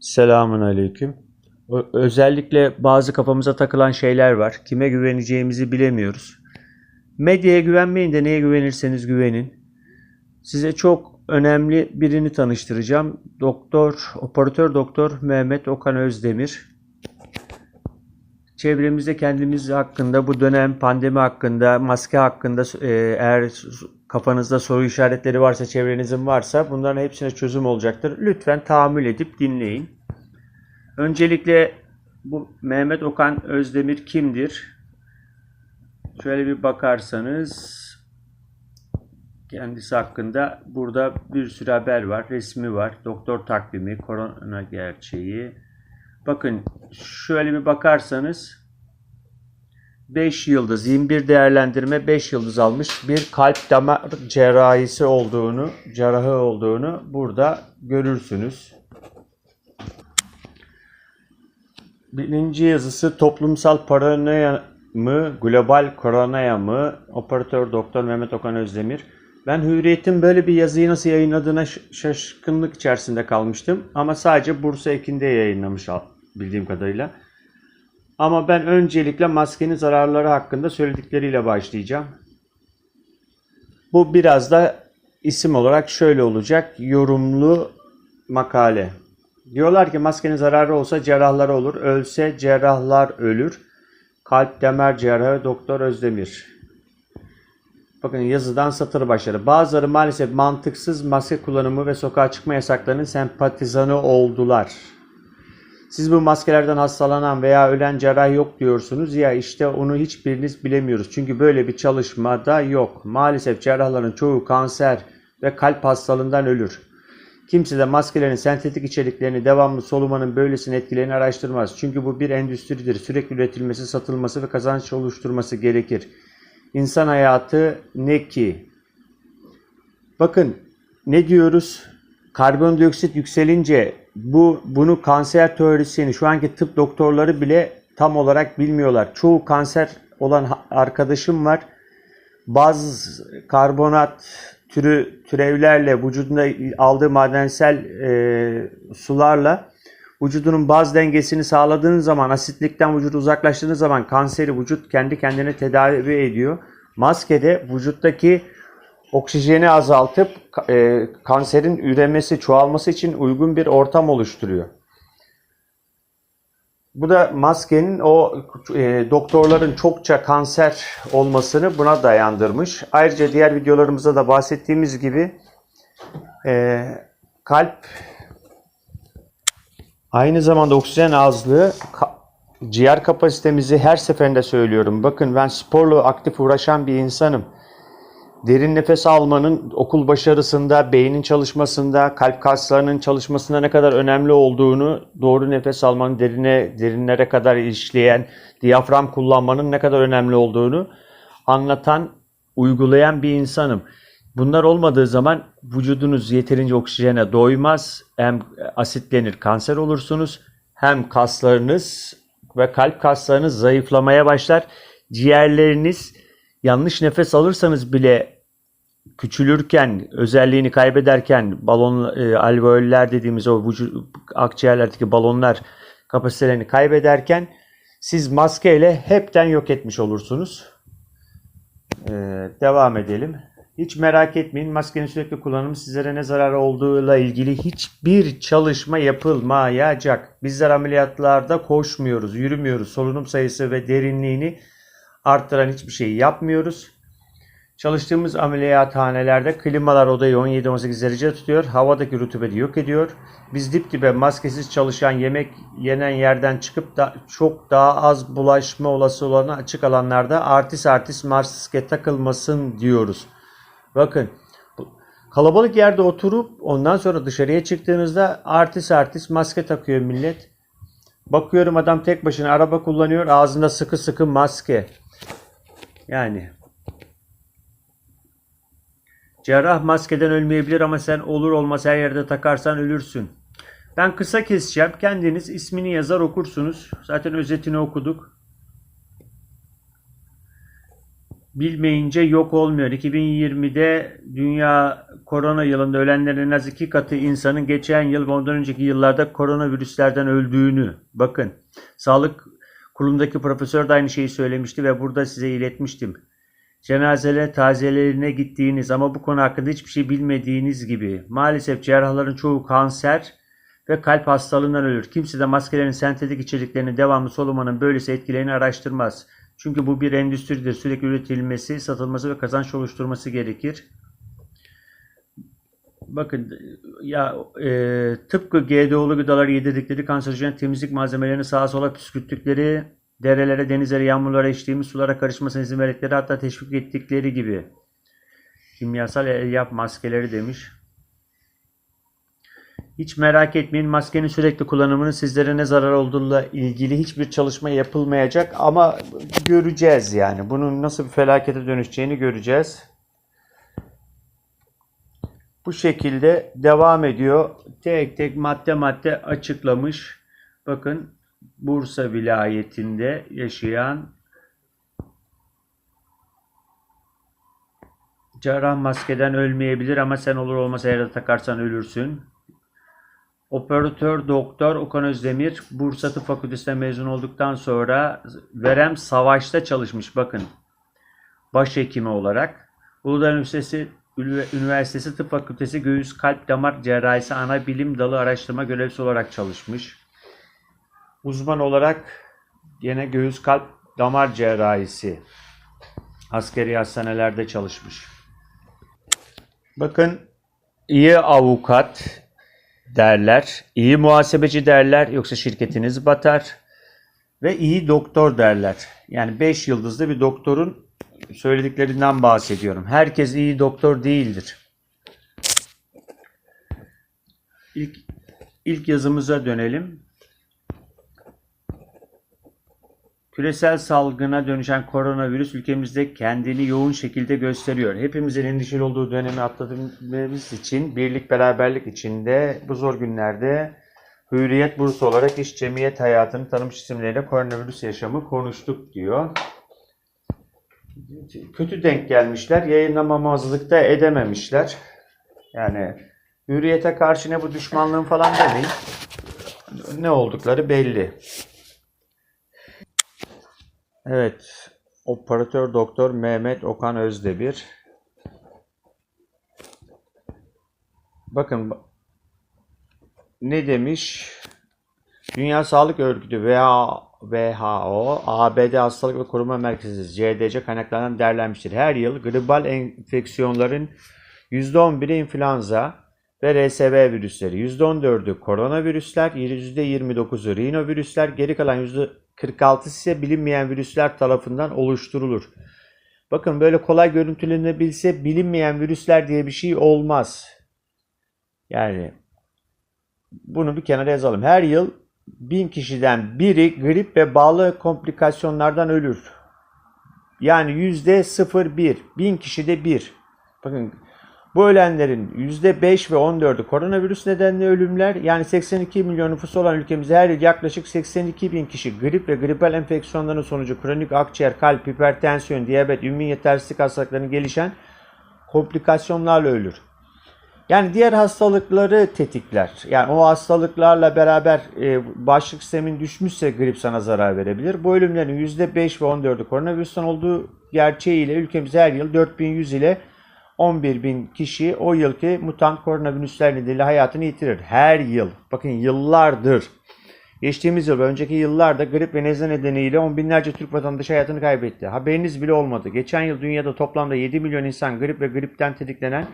Selamun aleyküm. Özellikle bazı kafamıza takılan şeyler var. Kime güveneceğimizi bilemiyoruz. Medyaya güvenmeyin de neye güvenirseniz güvenin. Size çok önemli birini tanıştıracağım. Doktor, operatör doktor Mehmet Okan Özdemir. Çevremizde kendimiz hakkında, bu dönem pandemi hakkında, maske hakkında e, eğer kafanızda soru işaretleri varsa, çevrenizin varsa bunların hepsine çözüm olacaktır. Lütfen tahammül edip dinleyin. Öncelikle bu Mehmet Okan Özdemir kimdir? Şöyle bir bakarsanız kendisi hakkında burada bir sürü haber var, resmi var, doktor takvimi, korona gerçeği. Bakın şöyle bir bakarsanız 5 yıldız, 21 değerlendirme 5 yıldız almış bir kalp damar cerrahisi olduğunu, cerrahı olduğunu burada görürsünüz. Birinci yazısı toplumsal paranoya mı, global koronaya mı? Operatör Doktor Mehmet Okan Özdemir. Ben Hürriyet'in böyle bir yazıyı nasıl yayınladığına şaşkınlık içerisinde kalmıştım. Ama sadece Bursa Ekin'de yayınlamış bildiğim kadarıyla. Ama ben öncelikle maskenin zararları hakkında söyledikleriyle başlayacağım. Bu biraz da isim olarak şöyle olacak. Yorumlu makale. Diyorlar ki maskenin zararı olsa cerrahlara olur. Ölse cerrahlar ölür. Kalp damar cerrahı Doktor Özdemir. Bakın yazıdan satır başları. Bazıları maalesef mantıksız maske kullanımı ve sokağa çıkma yasaklarının sempatizanı oldular. Siz bu maskelerden hastalanan veya ölen cerrah yok diyorsunuz ya işte onu hiçbiriniz bilemiyoruz. Çünkü böyle bir çalışmada yok. Maalesef cerrahların çoğu kanser ve kalp hastalığından ölür. Kimse de maskelerin sentetik içeriklerini devamlı solumanın böylesine etkilerini araştırmaz. Çünkü bu bir endüstridir. Sürekli üretilmesi, satılması ve kazanç oluşturması gerekir. İnsan hayatı ne ki? Bakın ne diyoruz? Karbondioksit yükselince bu bunu kanser teorisyeni şu anki tıp doktorları bile tam olarak bilmiyorlar. Çoğu kanser olan arkadaşım var. Bazı karbonat türü türevlerle vücudunda aldığı madensel e, sularla vücudunun baz dengesini sağladığınız zaman asitlikten vücudu uzaklaştığınız zaman kanseri vücut kendi kendine tedavi ediyor. Maskede vücuttaki oksijeni azaltıp e, kanserin üremesi, çoğalması için uygun bir ortam oluşturuyor. Bu da maskenin o e, doktorların çokça kanser olmasını buna dayandırmış. Ayrıca diğer videolarımızda da bahsettiğimiz gibi e, kalp aynı zamanda oksijen azlığı ka- ciğer kapasitemizi her seferinde söylüyorum. Bakın ben sporla aktif uğraşan bir insanım. Derin nefes almanın okul başarısında, beynin çalışmasında, kalp kaslarının çalışmasında ne kadar önemli olduğunu, doğru nefes almanın derine, derinlere kadar işleyen, diyafram kullanmanın ne kadar önemli olduğunu anlatan, uygulayan bir insanım. Bunlar olmadığı zaman vücudunuz yeterince oksijene doymaz, hem asitlenir, kanser olursunuz, hem kaslarınız ve kalp kaslarınız zayıflamaya başlar. Ciğerleriniz yanlış nefes alırsanız bile küçülürken, özelliğini kaybederken balon e, alveoller dediğimiz o vücut akciğerlerdeki balonlar kapasitelerini kaybederken siz maskeyle hepten yok etmiş olursunuz. Ee, devam edelim. Hiç merak etmeyin. Maskenin sürekli kullanımı sizlere ne zararı olduğuyla ilgili hiçbir çalışma yapılmayacak. Bizler ameliyatlarda koşmuyoruz, yürümüyoruz. Solunum sayısı ve derinliğini arttıran hiçbir şey yapmıyoruz. Çalıştığımız ameliyathanelerde klimalar odayı 17-18 derece tutuyor. Havadaki rutubeti yok ediyor. Biz dip dibe maskesiz çalışan yemek yenen yerden çıkıp da çok daha az bulaşma olası olan açık alanlarda artis artis maske takılmasın diyoruz. Bakın kalabalık yerde oturup ondan sonra dışarıya çıktığınızda artis artis maske takıyor millet. Bakıyorum adam tek başına araba kullanıyor ağzında sıkı sıkı maske. Yani Cerrah maskeden ölmeyebilir ama sen olur olmaz her yerde takarsan ölürsün. Ben kısa keseceğim. Kendiniz ismini yazar okursunuz. Zaten özetini okuduk. bilmeyince yok olmuyor. 2020'de dünya korona yılında ölenlerin en az iki katı insanın geçen yıl ve ondan önceki yıllarda koronavirüslerden öldüğünü bakın. Sağlık kurulundaki profesör de aynı şeyi söylemişti ve burada size iletmiştim. Cenazele tazelerine gittiğiniz ama bu konu hakkında hiçbir şey bilmediğiniz gibi maalesef cerrahların çoğu kanser ve kalp hastalığından ölür. Kimse de maskelerin sentetik içeriklerini devamlı solumanın böylesi etkilerini araştırmaz. Çünkü bu bir endüstridir. Sürekli üretilmesi, satılması ve kazanç oluşturması gerekir. Bakın ya e, tıpkı GDO'lu gıdaları yedirdikleri kanserojen temizlik malzemelerini sağa sola püskürttükleri, derelere, denizlere, yağmurlara, içtiğimiz sulara karışmasına izin verdikleri hatta teşvik ettikleri gibi. Kimyasal elyaf maskeleri demiş. Hiç merak etmeyin maskenin sürekli kullanımının sizlere ne zarar olduğuyla ilgili hiçbir çalışma yapılmayacak ama göreceğiz yani. Bunun nasıl bir felakete dönüşeceğini göreceğiz. Bu şekilde devam ediyor. Tek tek madde madde açıklamış. Bakın Bursa vilayetinde yaşayan cerrah maskeden ölmeyebilir ama sen olur olmaz eğer takarsan ölürsün. Operatör doktor Okan Özdemir Bursa Tıp Fakültesi'nden mezun olduktan sonra Verem Savaş'ta çalışmış bakın. Başhekimi olarak. Uludağ Üniversitesi Üniversitesi Tıp Fakültesi Göğüs Kalp Damar Cerrahisi Ana Bilim Dalı Araştırma Görevlisi olarak çalışmış. Uzman olarak yine göğüs kalp damar cerrahisi askeri hastanelerde çalışmış. Bakın iyi avukat derler, iyi muhasebeci derler yoksa şirketiniz batar ve iyi doktor derler. Yani 5 yıldızlı bir doktorun söylediklerinden bahsediyorum. Herkes iyi doktor değildir. İlk, ilk yazımıza dönelim. Küresel salgına dönüşen koronavirüs ülkemizde kendini yoğun şekilde gösteriyor. Hepimizin endişeli olduğu dönemi atladığımız için birlik beraberlik içinde bu zor günlerde Hürriyet Bursa olarak iş cemiyet hayatını tanımış isimleriyle koronavirüs yaşamı konuştuk diyor. Kötü denk gelmişler. Yayınlamamazlıkta edememişler. Yani hürriyete karşı ne bu düşmanlığın falan demeyin. Ne oldukları belli. Evet. Operatör Doktor Mehmet Okan Özdemir. Bakın ne demiş? Dünya Sağlık Örgütü WHO, ABD Hastalık ve Koruma Merkezi CDC kaynaklarından değerlenmiştir. Her yıl gribal enfeksiyonların %11'i influenza ve RSV virüsleri, %14'ü koronavirüsler, %29'u rinovirüsler, geri kalan %46 ise bilinmeyen virüsler tarafından oluşturulur. Bakın böyle kolay görüntülenebilse bilinmeyen virüsler diye bir şey olmaz. Yani bunu bir kenara yazalım. Her yıl bin kişiden biri grip ve bağlı komplikasyonlardan ölür. Yani yüzde 0,1. Bin kişide bir. Bakın bu ölenlerin yüzde 5 ve 14'ü koronavirüs nedenli ölümler. Yani 82 milyon nüfusu olan ülkemizde her yıl yaklaşık 82 bin kişi grip ve gripal enfeksiyonların sonucu kronik akciğer, kalp, hipertansiyon, diyabet, immün yetersizlik hastalıklarının gelişen komplikasyonlarla ölür. Yani diğer hastalıkları tetikler. Yani o hastalıklarla beraber e, bağışıklık sistemin düşmüşse grip sana zarar verebilir. Bu ölümlerin %5 ve 14'ü koronavirüsten olduğu gerçeğiyle ülkemizde her yıl 4100 ile 11.000 kişi o yılki mutant koronavirüsler nedeniyle hayatını yitirir. Her yıl. Bakın yıllardır. Geçtiğimiz yıl ve önceki yıllarda grip ve nezle nedeniyle on binlerce Türk vatandaşı hayatını kaybetti. Haberiniz bile olmadı. Geçen yıl dünyada toplamda 7 milyon insan grip ve gripten tetiklenen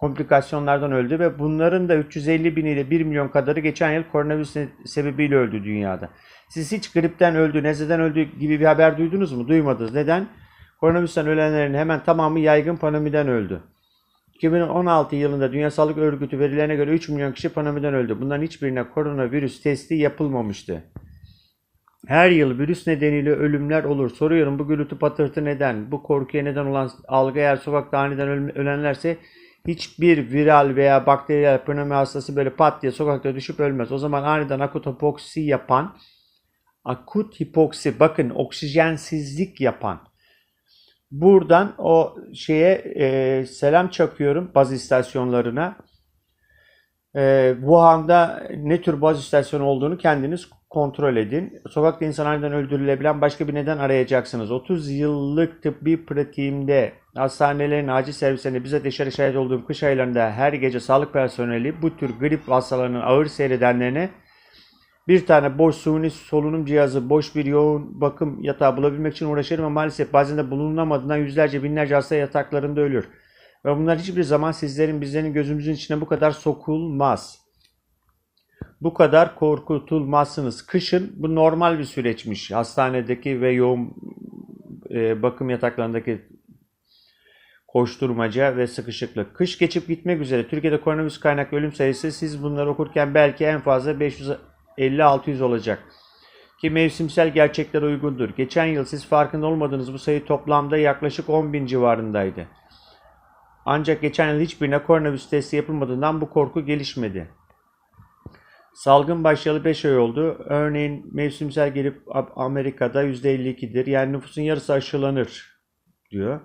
komplikasyonlardan öldü ve bunların da 350 bin ile 1 milyon kadarı geçen yıl koronavirüs sebebiyle öldü dünyada. Siz hiç gripten öldü, nezleden öldü gibi bir haber duydunuz mu? Duymadınız. Neden? Koronavirüsten ölenlerin hemen tamamı yaygın pandemiden öldü. 2016 yılında Dünya Sağlık Örgütü verilerine göre 3 milyon kişi pandemiden öldü. Bunların hiçbirine koronavirüs testi yapılmamıştı. Her yıl virüs nedeniyle ölümler olur. Soruyorum bu gürültü patırtı neden? Bu korkuya neden olan algı eğer sokakta aniden ölenlerse hiçbir viral veya bakteriyel pneumonia hastası böyle pat diye sokakta düşüp ölmez. O zaman aniden akut hipoksi yapan, akut hipoksi bakın oksijensizlik yapan Buradan o şeye e, selam çakıyorum baz istasyonlarına. E, Wuhan'da ne tür baz istasyonu olduğunu kendiniz kontrol edin. Sokakta insanlardan öldürülebilen başka bir neden arayacaksınız. 30 yıllık tıbbi pratiğimde hastanelerin acil servislerinde bize dışarı şahit olduğum kış aylarında her gece sağlık personeli bu tür grip hastalarının ağır seyredenlerine bir tane boş suni solunum cihazı, boş bir yoğun bakım yatağı bulabilmek için uğraşırım ama maalesef bazen de bulunamadığından yüzlerce binlerce hasta yataklarında ölür. Ve bunlar hiçbir zaman sizlerin bizlerin gözümüzün içine bu kadar sokulmaz. Bu kadar korkutulmazsınız. Kışın bu normal bir süreçmiş. Hastanedeki ve yoğun e, bakım yataklarındaki koşturmaca ve sıkışıklık. Kış geçip gitmek üzere. Türkiye'de koronavirüs kaynaklı ölüm sayısı siz bunları okurken belki en fazla 550-600 olacak. Ki mevsimsel gerçeklere uygundur. Geçen yıl siz farkında olmadığınız bu sayı toplamda yaklaşık 10 bin civarındaydı. Ancak geçen yıl hiçbirine koronavirüs testi yapılmadığından bu korku gelişmedi. Salgın başlayalı 5 ay oldu. Örneğin mevsimsel gelip Amerika'da %52'dir. Yani nüfusun yarısı aşılanır diyor.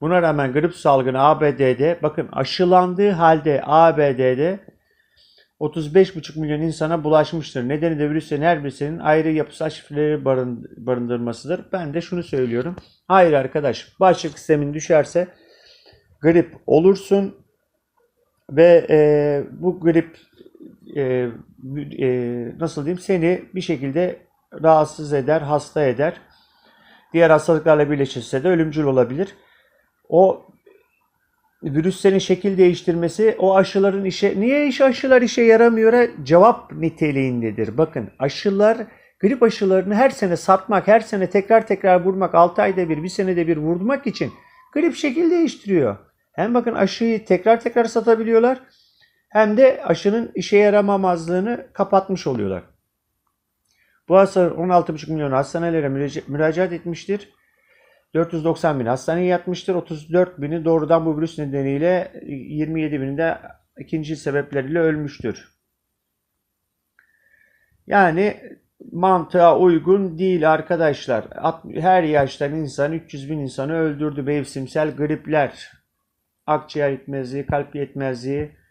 Buna rağmen grip salgını ABD'de bakın aşılandığı halde ABD'de 35,5 milyon insana bulaşmıştır. Nedeni de virüslerin her birisinin ayrı yapısal şifreleri barındırmasıdır. Ben de şunu söylüyorum. Hayır arkadaş bağışıklık sistemin düşerse grip olursun ve e, bu grip e, e, nasıl diyeyim seni bir şekilde rahatsız eder, hasta eder. Diğer hastalıklarla birleşirse de ölümcül olabilir. O virüslerin şekil değiştirmesi o aşıların işe niye iş aşılar işe yaramıyor cevap niteliğindedir. Bakın aşılar grip aşılarını her sene satmak, her sene tekrar tekrar vurmak, 6 ayda bir, bir senede bir vurmak için grip şekil değiştiriyor. Hem bakın aşıyı tekrar tekrar satabiliyorlar hem de aşının işe yaramamazlığını kapatmış oluyorlar. Bu hastalar 16,5 milyon hastanelere müracaat etmiştir. 490 bin hastaneye yatmıştır. 34 bini doğrudan bu virüs nedeniyle 27 bini de ikinci sebepleriyle ölmüştür. Yani mantığa uygun değil arkadaşlar. Her yaştan insan 300 bin insanı öldürdü mevsimsel gripler. Akciğer yetmezliği, kalp yetmezliği.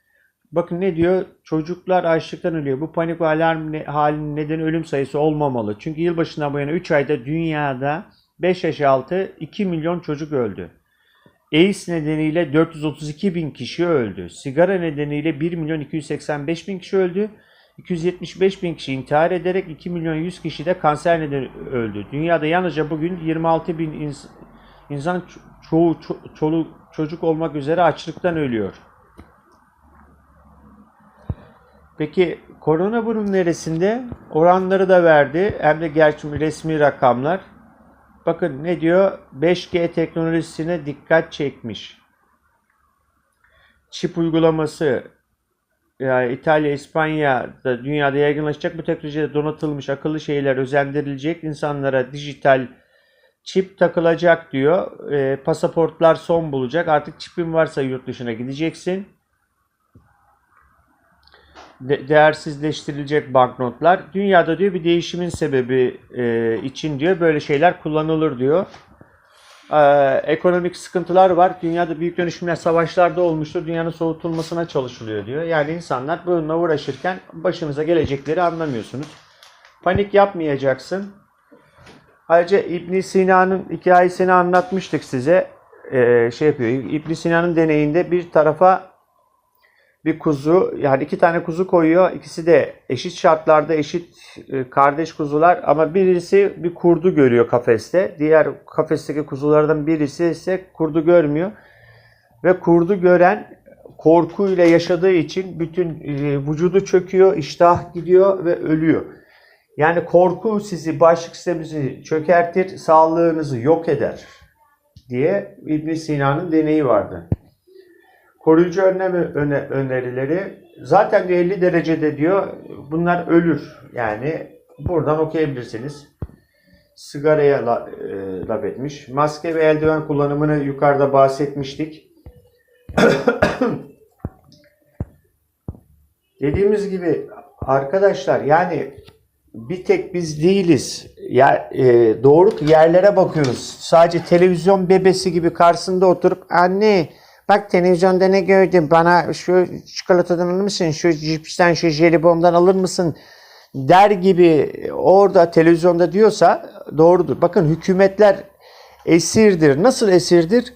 Bakın ne diyor? Çocuklar açlıktan ölüyor. Bu panik ve alarm halinin nedeni ölüm sayısı olmamalı. Çünkü yılbaşından bu yana 3 ayda dünyada 5 yaş altı 2 milyon çocuk öldü. AIDS nedeniyle 432 bin kişi öldü. Sigara nedeniyle 1 milyon 285 bin kişi öldü. 275 bin kişi intihar ederek 2 milyon 100 kişi de kanser nedeni öldü. Dünyada yalnızca bugün 26 bin ins insan çoğu ço çoluk çocuk olmak üzere açlıktan ölüyor. Peki korona bunun neresinde? Oranları da verdi. Hem de gerçi resmi rakamlar. Bakın ne diyor? 5G teknolojisine dikkat çekmiş. Çip uygulaması yani İtalya, İspanya'da dünyada yaygınlaşacak bu teknolojide donatılmış akıllı şeyler özendirilecek. insanlara dijital çip takılacak diyor. E, pasaportlar son bulacak. Artık çipin varsa yurt dışına gideceksin de- değersizleştirilecek banknotlar. Dünyada diyor bir değişimin sebebi e, için diyor böyle şeyler kullanılır diyor. E, ekonomik sıkıntılar var. Dünyada büyük dönüşümler savaşlarda olmuştur. Dünyanın soğutulmasına çalışılıyor diyor. Yani insanlar bununla uğraşırken başınıza gelecekleri anlamıyorsunuz. Panik yapmayacaksın. Ayrıca İbn Sina'nın hikayesini anlatmıştık size. E, şey yapıyor. İbn Sina'nın deneyinde bir tarafa bir kuzu yani iki tane kuzu koyuyor. İkisi de eşit şartlarda eşit e, kardeş kuzular ama birisi bir kurdu görüyor kafeste. Diğer kafesteki kuzulardan birisi ise kurdu görmüyor. Ve kurdu gören korkuyla yaşadığı için bütün e, vücudu çöküyor, iştah gidiyor ve ölüyor. Yani korku sizi bağışıklık sisteminizi çökertir, sağlığınızı yok eder diye İbn Sina'nın deneyi vardı. Koruyucu önlem öne, önerileri zaten de 50 derecede diyor bunlar ölür. Yani buradan okuyabilirsiniz. Sigaraya la, e, laf etmiş. Maske ve eldiven kullanımını yukarıda bahsetmiştik. Dediğimiz gibi arkadaşlar yani bir tek biz değiliz. ya e, doğru yerlere bakıyoruz. Sadece televizyon bebesi gibi karşısında oturup anne bak televizyonda ne gördüm bana şu çikolatadan alır mısın? Şu cipsten şu jelibondan alır mısın? Der gibi orada televizyonda diyorsa doğrudur. Bakın hükümetler esirdir. Nasıl esirdir?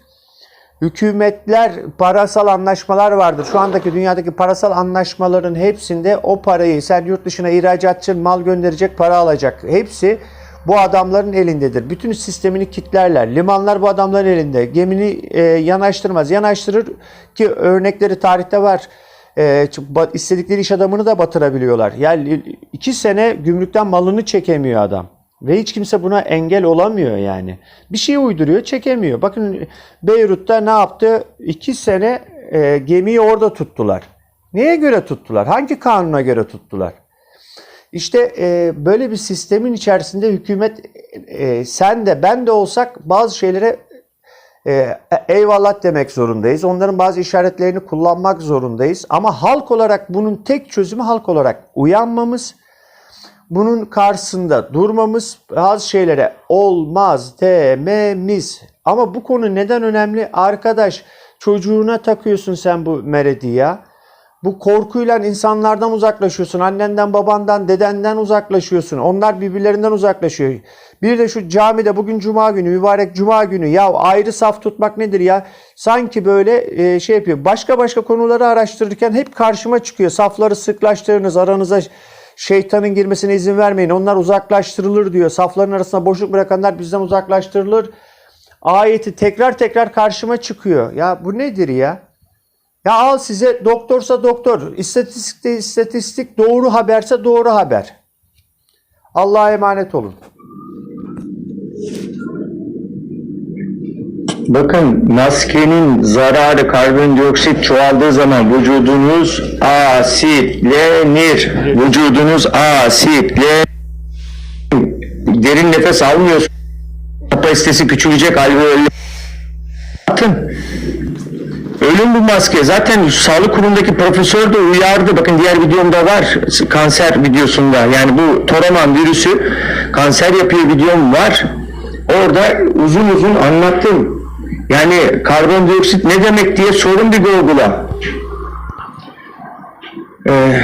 Hükümetler parasal anlaşmalar vardır. Şu andaki dünyadaki parasal anlaşmaların hepsinde o parayı sen yurt dışına ihracatçı mal gönderecek para alacak. Hepsi bu adamların elindedir. Bütün sistemini kitlerler. Limanlar bu adamların elinde. Gemini e, yanaştırmaz. Yanaştırır ki örnekleri tarihte var. E, istedikleri iş adamını da batırabiliyorlar. Yani iki sene gümrükten malını çekemiyor adam. Ve hiç kimse buna engel olamıyor yani. Bir şey uyduruyor, çekemiyor. Bakın Beyrut'ta ne yaptı? İki sene e, gemiyi orada tuttular. Neye göre tuttular? Hangi kanuna göre tuttular? İşte e, böyle bir sistemin içerisinde hükümet e, sen de ben de olsak bazı şeylere e, eyvallah demek zorundayız. Onların bazı işaretlerini kullanmak zorundayız. Ama halk olarak bunun tek çözümü halk olarak uyanmamız, bunun karşısında durmamız, bazı şeylere olmaz dememiz. Ama bu konu neden önemli? Arkadaş çocuğuna takıyorsun sen bu meredi ya. Bu korkuyla insanlardan uzaklaşıyorsun. Annenden, babandan, dedenden uzaklaşıyorsun. Onlar birbirlerinden uzaklaşıyor. Bir de şu camide bugün cuma günü, mübarek cuma günü. Ya ayrı saf tutmak nedir ya? Sanki böyle e, şey yapıyor. Başka başka konuları araştırırken hep karşıma çıkıyor. Safları sıklaştırınız, aranıza şeytanın girmesine izin vermeyin. Onlar uzaklaştırılır diyor. Safların arasında boşluk bırakanlar bizden uzaklaştırılır. Ayeti tekrar tekrar karşıma çıkıyor. Ya bu nedir ya? Ya al size doktorsa doktor, istatistikte istatistik, doğru haberse doğru haber. Allah'a emanet olun. Bakın maskenin zararı karbondioksit çoğaldığı zaman vücudunuz asitlenir. Vücudunuz asitlenir. Derin nefes almıyorsun. Kapasitesi küçülecek alveoller. Bakın Ölüm bu maske. Zaten sağlık kurumundaki profesör de uyardı. Bakın diğer videomda var. Kanser videosunda. Yani bu Toraman virüsü kanser yapıyor videom var. Orada uzun uzun anlattım. Yani karbondioksit ne demek diye sorun bir Google'a. Ee,